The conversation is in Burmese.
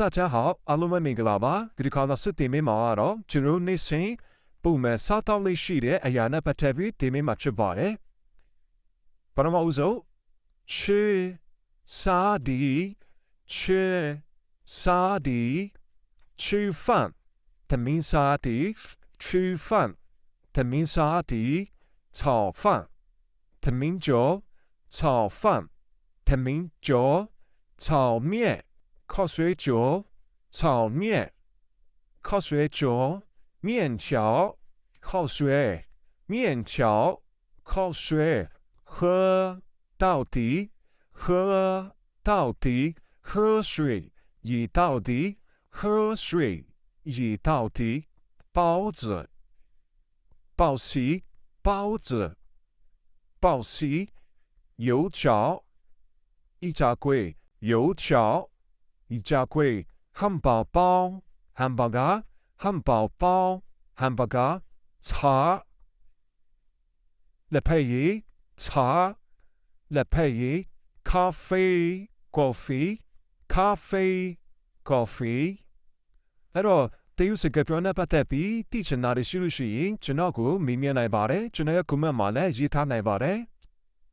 大家好，阿鲁曼မင်္ဂလာပါဒီတစ်ခါတော့စစ်တင်မင်းမှာတော့ကျွန်တော်တို့နေ့စဉ်ပုံမှန်စားတောက်လေးရှိတဲ့အရာနဲ့ပတ်သက်ပြီးတင်မင်းမှာဖြစ်ပါတယ်ပထမဦးဆုံးချေစာဒီချေစာဒီချီဖန်တမင်းစာဒီချီဖန်တမင်းစာဒီ炒饭တမင်းကျော်炒饭တမင်းကျော်炒面 烤水饺、炒面、烤水饺、面条、烤水、面条、烤水，喝到底，喝到底，喝水一到底，喝水一到底，包子、包西、包子、包西、油条、一炸龟、油条。一家贵汉堡包、汉堡嘎、汉堡包、汉堡嘎、茶、လက်ဖက်ရည်茶、လက်ဖက်ရည်咖啡、coffee、咖啡、coffee အဲ့တော့တရုတ်စကားပြောနေပတ်သက်ပြီးတည်ချင်တာတွေရှိလို့ရှိရင်ကျွန်တော်ကိုမေးမြန်းနိုင်ပါတယ်ကျွန်တော်ရဲ့ comment မှာလည်းရေးထားနိုင်ပါတယ်